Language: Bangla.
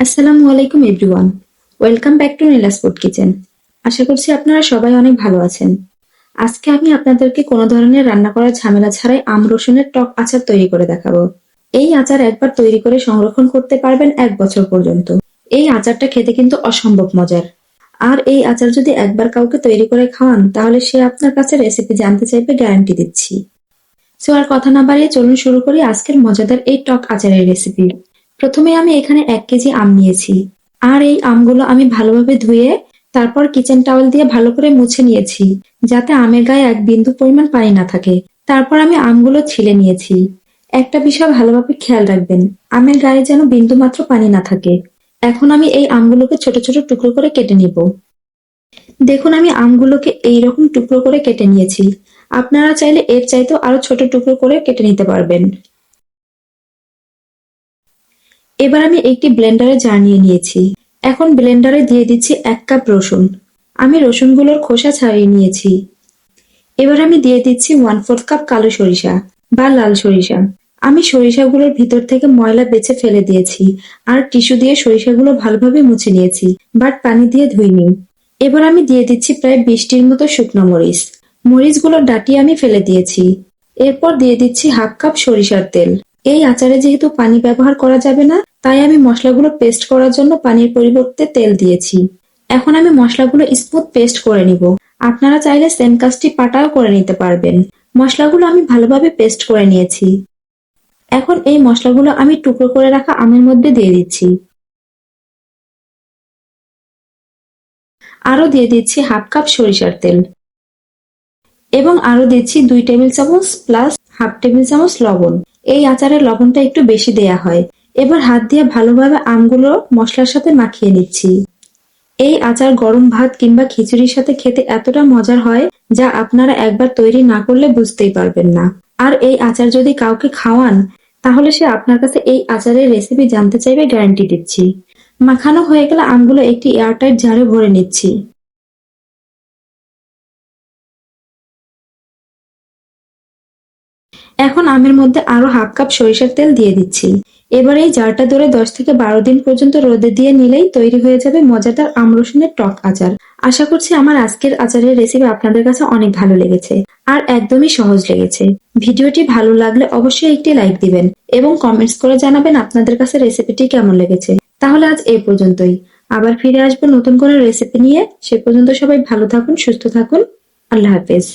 আসসালামু আলাইকুম, everyone. Welcome back to Neela's food kitchen. আশা করছি আপনারা সবাই অনেক ভালো আছেন। আজকে আমি আপনাদেরকে কোনো ধরনের রান্না করার ঝামেলা ছাড়াই আম, রসুনের টক আচার তৈরি করে দেখাবো। এই আচার একবার তৈরি করে সংরক্ষণ করতে পারবেন এক বছর পর্যন্ত। এই আচারটা খেতে কিন্তু অসম্ভব মজার। আর এই আচার যদি একবার কাউকে তৈরি করে খাওয়ান, তাহলে সে আপনার কাছে রেসিপি জানতে চাইবে গ্যারান্টি দিচ্ছি। সো আর কথা না বাড়িয়ে চলুন শুরু করি আজকের মজাদার এই টক আচারের রেসিপি প্রথমে আমি এখানে এক কেজি আম নিয়েছি। আর এই আমগুলো আমি ভালোভাবে ধুয়ে তারপর কিচেন টাওয়েল দিয়ে ভালো করে মুছে নিয়েছি, যাতে আমের গায়ে এক বিন্দু পরিমাণ পানি না থাকে। তারপর আমি আমগুলো ছিলে নিয়েছি। একটা বিষয় ভালোভাবে খেয়াল রাখবেন, আমের গায়ে যেন বিন্দু মাত্র পানি না থাকে। এখন আমি এই আমগুলোকে ছোট ছোট টুকরো করে কেটে নিব। দেখুন, আমি আমগুলোকে এইরকম টুকরো করে কেটে নিয়েছি। আপনারা চাইলে এর চাইতেও আরও ছোট টুকরো করে কেটে নিতে পারবেন। এবার আমি একটি ব্লেন্ডারে জার নিয়ে নিয়েছি। এখন ব্লেন্ডারে দিয়ে দিচ্ছি এক কাপ রসুন। আমি রসুনগুলোর খোসা ছাড়িয়ে নিয়েছি। এবার আমি দিয়ে দিচ্ছি ওয়ান ফোর্থ কাপ কালো সরিষা বা লাল সরিষা। আমি সরিষাগুলোর ভিতর থেকে ময়লা বেছে ফেলে দিয়েছি আর টিস্যু দিয়ে সরিষাগুলো ভালোভাবে মুছে নিয়েছি, বাট পানি দিয়ে ধুইনি। এবার আমি দিয়ে দিচ্ছি প্রায় বিশটির মতো শুকনো মরিচ। মরিচগুলোর ডাটি আমি ফেলে দিয়েছি। এরপর দিয়ে দিচ্ছি হাফ কাপ সরিষার তেল। এই আচারে যেহেতু পানি ব্যবহার করা যাবে না, তাই আমি মশলাগুলো পেস্ট করার জন্য পানির পরিবর্তে তেল দিয়েছি। এখন আমি মশলাগুলো স্মুথ পেস্ট করে নিব। আপনারা চাইলে সেম কাজটি পাটাও করে নিতে পারবেন। মশলাগুলো আমি ভালোভাবে পেস্ট করে নিয়েছি। এখন এই মশলাগুলো আমি টুকরো করে রাখা আমের মধ্যে দিয়ে দিচ্ছি। আরও দিয়ে দিচ্ছি হাফ কাপ সরিষার তেল। এবং আরও দিচ্ছি দুই টেবিল চামচ প্লাস হাফ টেবিল চামচ লবণ। এই আচারের লবণটা একটু বেশি দেয়া হয়। এবার হাত দিয়ে ভালোভাবে আমগুলো মশলার সাথে মাখিয়ে নিচ্ছি। এই আচার গরম ভাত কিংবা খিচুড়ির সাথে খেতে এতটা মজার হয় যা আপনারা একবার তৈরি না করলে বুঝতেই পারবেন না। আর এই আচার যদি কাউকে খাওয়ান, তাহলে সে আপনার কাছে এই আচারের রেসিপি জানতে চাইবে গ্যারান্টি দিচ্ছি। মাখানো হয়ে গেলে আমগুলো একটি এয়ারটাইট জারে ভরে নিচ্ছি। এখন আমের মধ্যে আরও হাফ কাপ সরিষার তেল দিয়ে দিচ্ছি। এবার এই জারটা ধরে দশ থেকে বারো দিন পর্যন্ত রোদে দিয়ে নিলেই তৈরি হয়ে যাবে মজাদার আম রসুনের টক আচার। আশা করছি আমার আজকের আচারের রেসিপি আপনাদের কাছে অনেক ভালো লেগেছে আর একদমই সহজ লেগেছে। ভিডিওটি ভালো লাগলে অবশ্যই একটি লাইক দিবেন এবং কমেন্টস করে জানাবেন আপনাদের কাছে রেসিপিটি কেমন লেগেছে। তাহলে আজ এই পর্যন্তই। আবার ফিরে আসব নতুন কোনো রেসিপি নিয়ে। সে পর্যন্ত সবাই ভালো থাকুন, সুস্থ থাকুন। আল্লাহ হাফেজ।